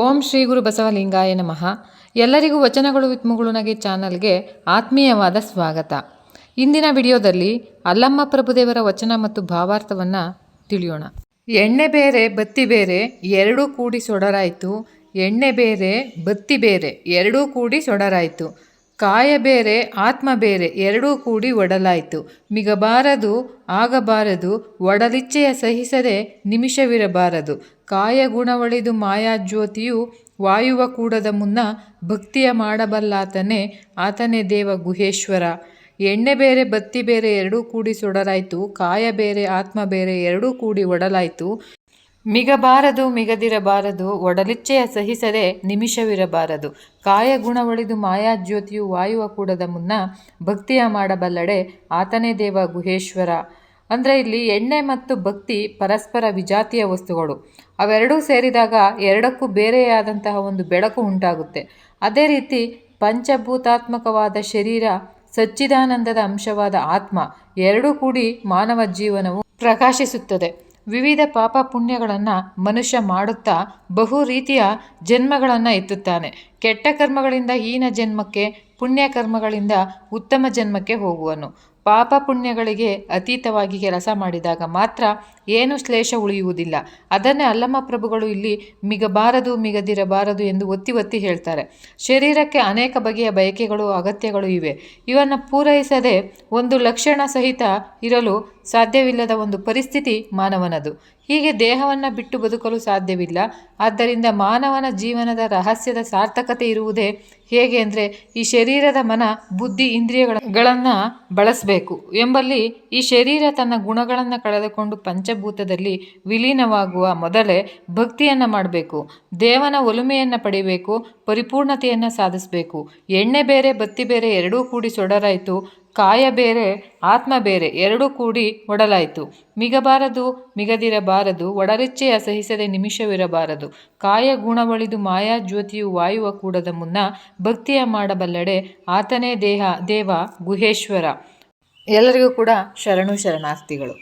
ಓಂ ಶ್ರೀ ಗುರು ಬಸವಲಿಂಗಾಯ ನಮಃ. ಎಲ್ಲರಿಗೂ ವಚನಗಳು ವಿತ್ ಮುಗುಳುನಗೆ ಚಾನಲ್ಗೆ ಆತ್ಮೀಯವಾದ ಸ್ವಾಗತ. ಇಂದಿನ ವಿಡಿಯೋದಲ್ಲಿ ಅಲ್ಲಮ್ಮ ಪ್ರಭುದೇವರ ವಚನ ಮತ್ತು ಭಾವಾರ್ಥವನ್ನು ತಿಳಿಯೋಣ. ಎಣ್ಣೆ ಬೇರೆ, ಬತ್ತಿ ಬೇರೆ, ಎರಡೂ ಕೂಡಿ ಸೊಡರಾಯಿತು. ಎಣ್ಣೆ ಬೇರೆ, ಬತ್ತಿ ಬೇರೆ, ಎರಡೂ ಕೂಡಿ ಸೊಡರಾಯಿತು. ಕಾಯ ಬೇರೆ, ಆತ್ಮ ಬೇರೆ ಎರಡೂ ಕೂಡಿ ಒಡಲಾಯಿತು. ಮಿಗಬಾರದು, ಆಗಬಾರದು ಒಡಲಿಚ್ಛೆಯ ಸಹಿಸದೆ ನಿಮಿಷವಿರಬಾರದು. ಕಾಯ ಗುಣವಳಿದು ಮಾಯಾಜ್ಯೋತಿಯು ವಾಯುವ ಕೂಡದ ಮುನ್ನ ಭಕ್ತಿಯ ಮಾಡಬಲ್ಲಾತನೇ ಆತನೇ ದೇವ ಗುಹೇಶ್ವರ. ಎಣ್ಣೆ ಬೇರೆ, ಬತ್ತಿ ಬೇರೆ ಎರಡೂ ಕೂಡಿ ಸೊಡರಾಯಿತು ಕಾಯ ಬೇರೆ, ಆತ್ಮ ಬೇರೆ ಎರಡೂ ಕೂಡಿ ಒಡಲಾಯಿತು. ಮಿಗಬಾರದು, ಮಿಗದಿರಬಾರದು ಒಡಲಿಚ್ಚೆಯ ಸಹಿಸದೆ ನಿಮಿಷವಿರಬಾರದು. ಕಾಯ ಗುಣವಳಿದು ಮಾಯಾಜ್ಯೋತಿಯು ವಾಯುವ ಕೂಡದ ಮುನ್ನ ಭಕ್ತಿಯ ಮಾಡಬಲ್ಲಡೆ ಆತನೇ ದೇವ ಗುಹೇಶ್ವರ. ಅಂದರೆ ಇಲ್ಲಿ ಎಣ್ಣೆ ಮತ್ತು ಭಕ್ತಿ ಪರಸ್ಪರ ವಿಜಾತಿಯ ವಸ್ತುಗಳು. ಅವೆರಡೂ ಸೇರಿದಾಗ ಎರಡಕ್ಕೂ ಬೇರೆಯಾದಂತಹ ಒಂದು ಬೆಳಕು ಉಂಟಾಗುತ್ತೆ. ಅದೇ ರೀತಿ ಪಂಚಭೂತಾತ್ಮಕವಾದ ಶರೀರ ಸಚ್ಚಿದಾನಂದದ ಅಂಶವಾದ ಆತ್ಮ ಎರಡೂ ಕೂಡಿ ಮಾನವ ಜೀವನವು ಪ್ರಕಾಶಿಸುತ್ತದೆ. ವಿವಿಧ ಪಾಪ ಪುಣ್ಯಗಳನ್ನು ಮನುಷ್ಯ ಮಾಡುತ್ತಾ ಬಹು ರೀತಿಯ ಜನ್ಮಗಳನ್ನು ಎತ್ತುತ್ತಾನೆ. ಕೆಟ್ಟ ಕರ್ಮಗಳಿಂದ ಹೀನ ಜನ್ಮಕ್ಕೆ ಪುಣ್ಯ ಕರ್ಮಗಳಿಂದ ಉತ್ತಮ ಜನ್ಮಕ್ಕೆ ಹೋಗುವನು. ಪಾಪ ಪುಣ್ಯಗಳಿಗೆ ಅತೀತವಾಗಿ ಕೆಲಸ ಮಾಡಿದಾಗ ಮಾತ್ರ ಏನು ಶ್ಲೇಷ ಉಳಿಯುವುದಿಲ್ಲ. ಅದನ್ನೇ ಅಲ್ಲಮ್ಮ ಪ್ರಭುಗಳು ಇಲ್ಲಿ ಮಿಗಬಾರದು, ಮಿಗದಿರಬಾರದು ಎಂದು ಒತ್ತಿ ಒತ್ತಿ ಹೇಳ್ತಾರೆ. ಶರೀರಕ್ಕೆ ಅನೇಕ ಬಗೆಯ ಬಯಕೆಗಳು, ಅಗತ್ಯಗಳು ಇವೆ. ಇವನ್ನು ಪೂರೈಸದೆ ಒಂದು ಲಕ್ಷಣ ಸಹಿತ ಇರಲು ಸಾಧ್ಯವಿಲ್ಲದ ಒಂದು ಪರಿಸ್ಥಿತಿ ಮಾನವನದು. ಹೀಗೆ ದೇಹವನ್ನು ಬಿಟ್ಟು ಬದುಕಲು ಸಾಧ್ಯವಿಲ್ಲ. ಆದ್ದರಿಂದ ಮಾನವನ ಜೀವನದ ರಹಸ್ಯದ ಸಾರ್ಥಕತೆ ಇರುವುದೇ ಹೇಗೆ ಅಂದರೆ ಈ ಶರೀರದ ಮನ, ಬುದ್ಧಿ ಇಂದ್ರಿಯಗಳನ್ನು ಬಳಸಬೇಕು. ಎಂಬಲ್ಲಿ ಈ ಶರೀರ ತನ್ನ ಗುಣಗಳನ್ನು ಕಳೆದುಕೊಂಡು ಪಂಚಭೂತದಲ್ಲಿ ವಿಲೀನವಾಗುವ ಮೊದಲೇ ಭಕ್ತಿಯನ್ನು ಮಾಡಬೇಕು, ದೇವನ ಒಲುಮೆಯನ್ನು ಪಡಿಬೇಕು, ಪರಿಪೂರ್ಣತೆಯನ್ನು ಸಾಧಿಸಬೇಕು. ಎಣ್ಣೆ ಬೇರೆ, ಬತ್ತಿ ಬೇರೆ ಎರಡೂ ಕೂಡಿ ಸೊಡರಾಯಿತು, ಕಾಯ ಬೇರೆ, ಆತ್ಮ ಬೇರೆ ಎರಡೂ ಕೂಡಿ ಒಡಲಾಯಿತು. ಮಿಗಬಾರದು, ಮಿಗದಿರಬಾರದು, ಒಡರಿಚ್ಚೆ ಸಹಿಸದೆ ನಿಮಿಷವಿರಬಾರದು. ಕಾಯ ಗುಣವಳಿದು ಮಾಯಾ ಜ್ಯೋತಿಯು ವಾಯುವ ಕೂಡದ ಮುನ್ನ ಭಕ್ತಿಯ ಮಾಡಬಲ್ಲಡೆ ಆತನೇ ದೇಹ, ದೇವ ಗುಹೇಶ್ವರ. ಎಲ್ಲರಿಗೂ ಕೂಡ ಶರಣು ಶರಣಾರ್ಥಿಗಳು.